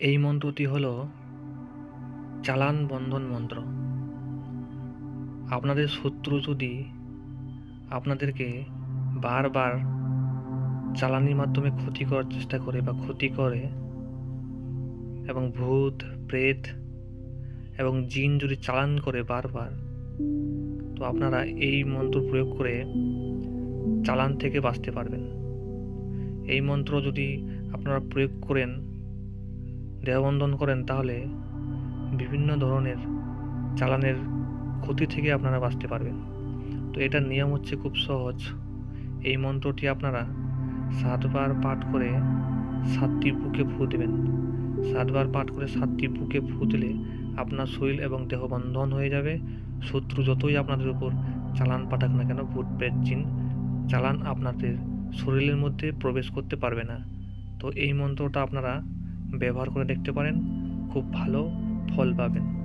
এই মন্ত্রটি হল চালান বন্ধন মন্ত্র। আপনাদের শত্রু যদি আপনাদেরকে বারবার চালানির মাধ্যমে ক্ষতি করার চেষ্টা করে বা ক্ষতি করে এবং ভূত, প্রেত এবং জিন যদি চালান করে বারবার, তো আপনারা এই মন্ত্র প্রয়োগ করে চালান থেকে বাঁচতে পারবেন। এই মন্ত্র যদি আপনারা প্রয়োগ করেন দেহবন্ধন করেন, তাহলে বিভিন্ন ধরনের চালানের ক্ষতি থেকে আপনারা বাঁচতে পারবেন। তো এটার নিয়ম হচ্ছে খুব সহজ। এই মন্ত্রটি আপনারা সাতবার পাঠ করে সাতটি বুকে ফু দেবেন। সাতবার পাঠ করে সাতটি বুকে ফু দিলে আপনার শরীর এবং দেহ বন্ধন হয়ে যাবে। শত্রু যতই আপনাদের উপর চালান পাঠাক না কেন, ভূত জিন, চালান আপনাদের শরীরের মধ্যে প্রবেশ করতে পারবে না। তো এই মন্ত্রটা আপনারা ব্যবহার করে দেখতে পারেন খুব ভালো ফল পাবেন।